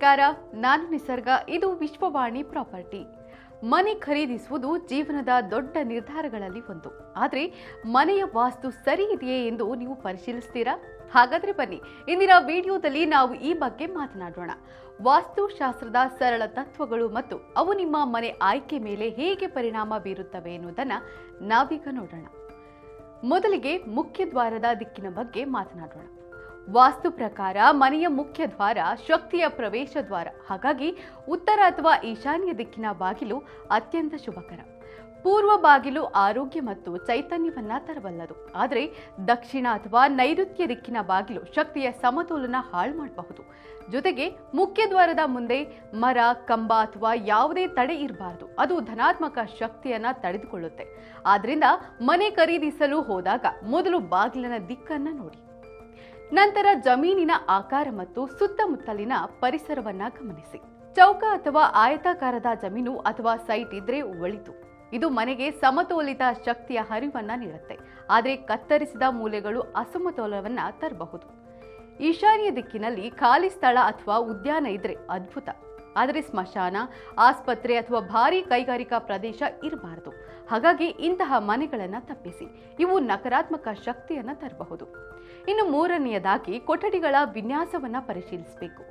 ನಮಸ್ಕಾರ, ನಾನು ನಿಸರ್ಗ, ಇದು ವಿಶ್ವವಾಣಿ ಪ್ರಾಪರ್ಟಿ. ಮನೆ ಖರೀದಿಸುವುದು ಜೀವನದ ದೊಡ್ಡ ನಿರ್ಧಾರಗಳಲ್ಲಿ ಒಂದು. ಆದರೆ, ಮನೆಯ ವಾಸ್ತು ಸರಿ ಇದೆಯೇ ಎಂದು ನೀವು ಪರಿಶೀಲಿಸ್ತೀರಾ? ಹಾಗಾದ್ರೆ ಬನ್ನಿ, ಇಂದಿನ ವಿಡಿಯೋದಲ್ಲಿ ನಾವು ಈ ಬಗ್ಗೆ ಮಾತನಾಡೋಣ. ವಾಸ್ತುಶಾಸ್ತ್ರದ ಸರಳ ತತ್ವಗಳು ಮತ್ತು ಅವು ನಿಮ್ಮ ಮನೆ ಆಯ್ಕೆ ಮೇಲೆ ಹೇಗೆ ಪರಿಣಾಮ ಬೀರುತ್ತವೆ ಎನ್ನುವುದನ್ನು ನಾವೀಗ ನೋಡೋಣ. ಮೊದಲಿಗೆ ಮುಖ್ಯ ದ್ವಾರದ ದಿಕ್ಕಿನ ಬಗ್ಗೆ ಮಾತನಾಡೋಣ. ವಾಸ್ತು ಪ್ರಕಾರ ಮನೆಯ ಮುಖ್ಯ ದ್ವಾರ, ಶಕ್ತಿಯ ಪ್ರವೇಶ ದ್ವಾರ. ಹಾಗಾಗಿ ಉತ್ತರ ಅಥವಾ ಈಶಾನ್ಯ ದಿಕ್ಕಿನ ಬಾಗಿಲು ಅತ್ಯಂತ ಶುಭಕರ. ಪೂರ್ವ ಬಾಗಿಲು ಆರೋಗ್ಯ ಮತ್ತು ಚೈತನ್ಯವನ್ನ ತರಬಲ್ಲದು. ಆದರೆ ದಕ್ಷಿಣ ಅಥವಾ ನೈಋತ್ಯ ದಿಕ್ಕಿನ ಬಾಗಿಲು ಶಕ್ತಿಯ ಸಮತೋಲನ ಹಾಳು ಮಾಡಬಹುದು. ಜೊತೆಗೆ ಮುಖ್ಯ ದ್ವಾರದ ಮುಂದೆ ಮರ, ಕಂಬ ಅಥವಾ ಯಾವುದೇ ತಡೆ ಇರಬಾರದು. ಅದು ಧನಾತ್ಮಕ ಶಕ್ತಿಯನ್ನ ತಡೆದುಕೊಳ್ಳುತ್ತೆ. ಆದ್ರಿಂದ ಮನೆ ಖರೀದಿಸಲು ಹೋದಾಗ ಮೊದಲು ಬಾಗಿಲಿನ ದಿಕ್ಕನ್ನ ನೋಡಿ. ನಂತರ ಜಮೀನಿನ ಆಕಾರ ಮತ್ತು ಸುತ್ತಮುತ್ತಲಿನ ಪರಿಸರವನ್ನ ಗಮನಿಸಿ. ಚೌಕ ಅಥವಾ ಆಯತಾಕಾರದ ಜಮೀನು ಅಥವಾ ಸೈಟ್ ಇದ್ರೆ ಒಳಿತು. ಇದು ಮನೆಗೆ ಸಮತೋಲಿತ ಶಕ್ತಿಯ ಹರಿವನ್ನ ನೀಡುತ್ತೆ. ಆದರೆ ಕತ್ತರಿಸಿದ ಮೂಲೆಗಳು ಅಸಮತೋಲವನ್ನ ತರಬಹುದು. ಈಶಾನ್ಯ ದಿಕ್ಕಿನಲ್ಲಿ ಖಾಲಿ ಸ್ಥಳ ಅಥವಾ ಉದ್ಯಾನ ಇದ್ರೆ ಅದ್ಭುತ. ಆದರೆ ಸ್ಮಶಾನ, ಆಸ್ಪತ್ರೆ ಅಥವಾ ಭಾರಿ ಕೈಗಾರಿಕಾ ಪ್ರದೇಶ ಇರಬಾರದು. ಹಾಗಾಗಿ ಇಂತಹ ಮನೆಗಳನ್ನು ತಪ್ಪಿಸಿ. ಇವು ನಕಾರಾತ್ಮಕ ಶಕ್ತಿಯನ್ನು ತರಬಹುದು. ಇನ್ನು ಮೂರನೆಯದಾಗಿ ಕೊಠಡಿಗಳ ವಿನ್ಯಾಸವನ್ನ ಪರಿಶೀಲಿಸಬೇಕು.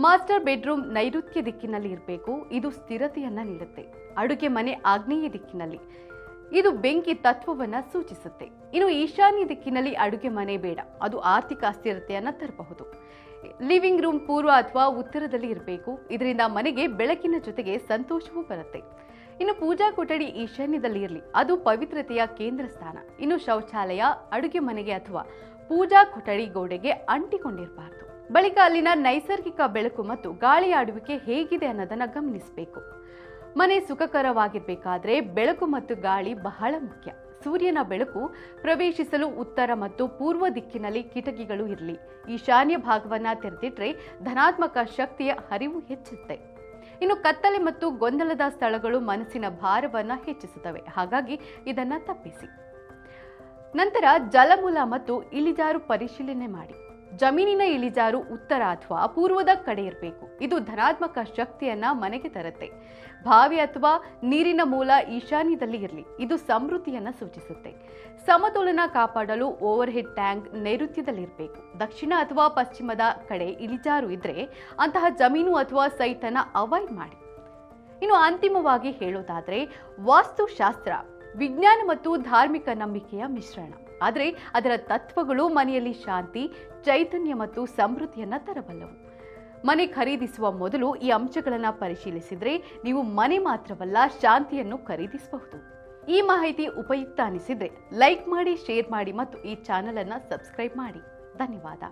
ಮಾಸ್ಟರ್ ಬೆಡ್ರೂಮ್ ನೈಋತ್ಯ ದಿಕ್ಕಿನಲ್ಲಿ ಇರಬೇಕು. ಇದು ಸ್ಥಿರತೆಯನ್ನ ನೀಡುತ್ತೆ. ಅಡುಗೆ ಮನೆ ಆಗ್ನೇಯ ದಿಕ್ಕಿನಲ್ಲಿ. ಇದು ಬೆಂಕಿ ತತ್ವವನ್ನ ಸೂಚಿಸುತ್ತೆ. ಇನ್ನು ಈಶಾನ್ಯ ದಿಕ್ಕಿನಲ್ಲಿ ಅಡುಗೆ ಮನೆ ಬೇಡ. ಅದು ಆರ್ಥಿಕ ಅಸ್ಥಿರತೆಯನ್ನ ತರಬಹುದು. ಲಿವಿಂಗ್ ರೂಮ್ ಪೂರ್ವ ಅಥವಾ ಉತ್ತರದಲ್ಲಿ ಇರಬೇಕು. ಇದರಿಂದ ಮನೆಗೆ ಬೆಳಕಿನ ಜೊತೆಗೆ ಸಂತೋಷವೂ ಬರುತ್ತೆ. ಇನ್ನು ಪೂಜಾ ಕೊಠಡಿ ಈಶಾನ್ಯದಲ್ಲಿ ಇರಲಿ. ಅದು ಪವಿತ್ರತೆಯ ಕೇಂದ್ರ ಸ್ಥಾನ. ಇನ್ನು ಶೌಚಾಲಯ, ಅಡುಗೆ ಮನೆಗೆ ಅಥವಾ ಪೂಜಾ ಕೊಠಡಿ ಗೋಡೆಗೆ ಅಂಟಿಕೊಂಡಿರಬಾರ್ದು. ಬಳಿಕ ಅಲ್ಲಿನ ನೈಸರ್ಗಿಕ ಬೆಳಕು ಮತ್ತು ಗಾಳಿ ಆಡುವಿಕೆ ಹೇಗಿದೆ ಅನ್ನೋದನ್ನ ಗಮನಿಸಬೇಕು. ಮನೆ ಸುಖಕರವಾಗಿರಬೇಕಾದ್ರೆ ಬೆಳಕು ಮತ್ತು ಗಾಳಿ ಬಹಳ ಮುಖ್ಯ. ಸೂರ್ಯನ ಬೆಳಕು ಪ್ರವೇಶಿಸಲು ಉತ್ತರ ಮತ್ತು ಪೂರ್ವ ದಿಕ್ಕಿನಲ್ಲಿ ಕಿಟಕಿಗಳು ಇರಲಿ. ಈಶಾನ್ಯ ಭಾಗವನ್ನ ತೆರೆದಿಟ್ರೆ ಧನಾತ್ಮಕ ಶಕ್ತಿಯ ಹರಿವು ಹೆಚ್ಚುತ್ತೆ. ಇನ್ನು ಕತ್ತಲೆ ಮತ್ತು ಗೊಂದಲದ ಸ್ಥಳಗಳು ಮನಸ್ಸಿನ ಭಾರವನ್ನು ಹೆಚ್ಚಿಸುತ್ತವೆ. ಹಾಗಾಗಿ ಇದನ್ನು ತಪ್ಪಿಸಿ. ನಂತರ ಜಲಮೂಲ ಮತ್ತು ಇಳಿಜಾರು ಪರಿಶೀಲನೆ ಮಾಡಿ. ಜಮೀನಿನ ಇಳಿಜಾರು ಉತ್ತರ ಅಥವಾ ಪೂರ್ವದ ಕಡೆ ಇರಬೇಕು. ಇದು ಧನಾತ್ಮಕ ಶಕ್ತಿಯನ್ನ ಮನೆಗೆ ತರುತ್ತೆ. ಬಾವಿ ಅಥವಾ ನೀರಿನ ಮೂಲ ಈಶಾನ್ಯದಲ್ಲಿ ಇರಲಿ. ಇದು ಸಮೃದ್ಧಿಯನ್ನ ಸೂಚಿಸುತ್ತೆ. ಸಮತೋಲನ ಕಾಪಾಡಲು ಓವರ್ ಹೆಡ್ ಟ್ಯಾಂಕ್ ನೈಋತ್ಯದಲ್ಲಿರಬೇಕು ದಕ್ಷಿಣ ಅಥವಾ ಪಶ್ಚಿಮದ ಕಡೆ ಇಳಿಜಾರು ಇದ್ರೆ ಅಂತಹ ಜಮೀನು ಅಥವಾ ಸೈಟನ್ನು ಅವಾಯ್ಡ್ ಮಾಡಿ. ಇನ್ನು ಅಂತಿಮವಾಗಿ ಹೇಳೋದಾದರೆ ವಾಸ್ತುಶಾಸ್ತ್ರ. ವಿಜ್ಞಾನ ಮತ್ತು ಧಾರ್ಮಿಕ ನಂಬಿಕೆಯ ಮಿಶ್ರಣ. ಆದರೆ ಅದರ ತತ್ವಗಳು ಮನೆಯಲ್ಲಿ ಶಾಂತಿ, ಚೈತನ್ಯ ಮತ್ತು ಸಮೃದ್ಧಿಯನ್ನು ತರಬಲ್ಲವು. ಮನೆ ಖರೀದಿಸುವ ಮೊದಲು ಈ ಅಂಶಗಳನ್ನು ಪರಿಶೀಲಿಸಿದರೆ ನೀವು ಮನೆ ಮಾತ್ರವಲ್ಲ ಶಾಂತಿಯನ್ನು ಖರೀದಿಸಬಹುದು. ಈ ಮಾಹಿತಿ ಉಪಯುಕ್ತ ಅನಿಸಿದರೆ ಲೈಕ್ ಮಾಡಿ, ಶೇರ್ ಮಾಡಿ ಮತ್ತು ಈ ಚಾನಲನ್ನು ಸಬ್ಸ್ಕ್ರೈಬ್ ಮಾಡಿ. ಧನ್ಯವಾದ.